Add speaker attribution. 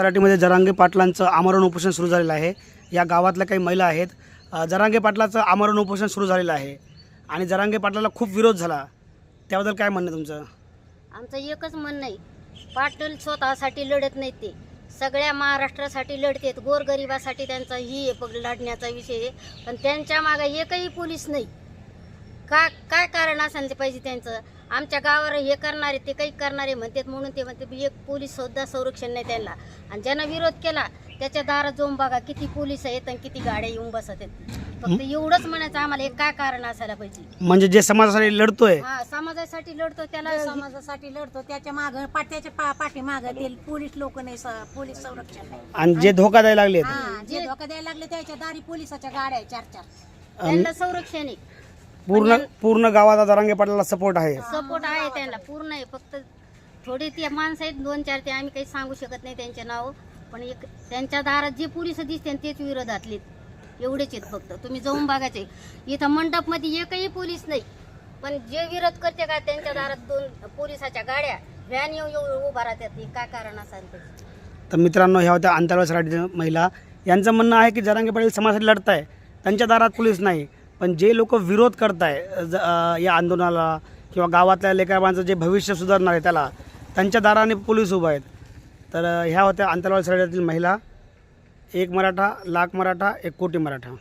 Speaker 1: मराठीमध्ये जरांगे पाटलांचं आमरण उपोषण सुरू झालेलं आहे. या गावातल्या काही महिला आहेत. जरांगे पाटलाचं आमरण उपोषण सुरू झालेलं आहे. आणि जरांगे पाटलाला खूप विरोध झाला. त्याबद्दल काय म्हणणं तुमचं?
Speaker 2: आमचं एकच म्हणणं आहे. पाटील स्वतःसाठी लढत नाहीत ते. सगळ्या महाराष्ट्रासाठी लढतेत गोरगरिबासाठी त्यांचा ही आहे. लढण्याचा विषय आहे. पण त्यांच्या मागे एकही पोलीस नाही. का काय कारण असेल ते पाहिजे त्यांचं? आमच्या गावावर हे करणारे ते काही करणारे म्हणतात म्हणून ते म्हणते एक पोलीस सुद्धा संरक्षण नाही त्यांना. आणि ज्यानं विरोध केला त्याच्या दारात जाऊन बघा किती पोलीस आहेत आणि किती गाड्या येऊन बसत आहेत. फक्त एवढंच म्हणायचं आम्हाला एक काय कारण असायला पाहिजे?
Speaker 1: म्हणजे जे समाजासाठी लढतोय?
Speaker 2: हा समाजासाठी लढतो त्याला
Speaker 3: समाजासाठी लढतो त्याच्या माग पाट्याच्या पा पाठी माग ते पोलीस लोक नाही स- पोलीस संरक्षण नाही.
Speaker 1: आणि जे धोका द्यायला लागलेत?
Speaker 3: हा जे धोका द्यायला लागले त्याच्या दारी पोलिसाच्या गाड्या आहे चार चार
Speaker 2: त्यांना संरक्षण आहे.
Speaker 1: पूर्ण पूर्ण गावात जरांगे पाटलाला सपोर्ट आहे.
Speaker 2: सपोर्ट आहे त्यांना पूर्ण आहे फक्त थोडी ती माणसं आहेत दोन चार ते आम्ही काही सांगू शकत नाही त्यांचे नाव. पण एक त्यांच्या दारात जे पोलीस दिसते तेच विरोधातले एवढेच आहेत फक्त. तुम्ही जाऊन बघायचे इथं मंडपमध्ये एकही पोलीस नाही. पण जे विरोध करते का त्यांच्या दारात दोन पोलिसाच्या गाड्या व्हॅन येऊन येऊन उभा राहतात काय कारण असायला पाहिजे
Speaker 1: तर मित्रांनो ह्या होत्या आंतरवासीच्या महिला. यांचं म्हणणं आहे की जरांगे पाटील समाजासाठी लढताय. त्यांच्या दारात पोलीस नाही. पण जे लोक विरोध करत ज- या आंदोलनाला किंवा गावातल्या लेकराबांचं जे भविष्य सुधारणार आहे त्याला त्यांच्या दाराने पोलीस उभा आहेत. तर ह्या होत्या आंतरवासी महिला. एक मराठा लाख मराठा एक कोटी मराठा.